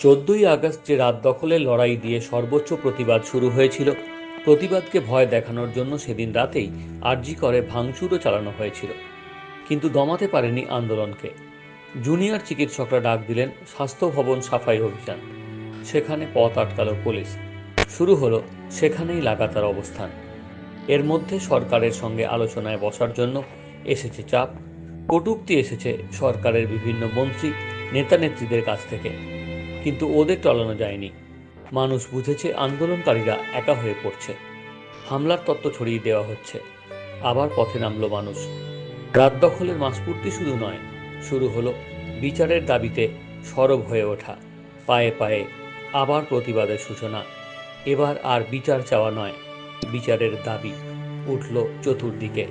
চোদ্দই আগস্ট যে রাত দখলের লড়াই দিয়ে সর্বোচ্চ প্রতিবাদ শুরু হয়েছিল, প্রতিবাদকে ভয় দেখানোর জন্য সেদিন রাতেই আরজি করে ভাঙচুরও চালানো হয়েছিল, কিন্তু দমাতে পারেনি আন্দোলনকে। জুনিয়র চিকিৎসকরা ডাক দিলেন, স্বাস্থ্য ভবন সাফাই অভিযান। সেখানে পথ আটকালো পুলিশ। শুরু হলো সেখানেই লাগাতার অবস্থান। এর মধ্যে সরকারের সঙ্গে আলোচনায় বসার জন্য এসেছে চাপ, কটূক্তি এসেছে সরকারের বিভিন্ন মন্ত্রী নেতা নেত্রীদের কাছ থেকে। কিন্তু ওদের টলানো যায়নি। মানুষ বুঝেছে আন্দোলনকারীরা একা হয়ে পড়ছে। হামলার তত্ত্ব ছড়িয়ে দেওয়া হচ্ছে। আবার পথে নামলো মানুষ। রাত দখলের মাসপূর্তি শুধু নয়, শুরু হলো বিচারের দাবিতে সরব হয়ে ওঠা। পায়ে পায়ে আবার প্রতিবাদের সূচনা। এবার আর বিচার চাওয়া নয়, বিচারের দাবি উঠল চতুর্দিকে।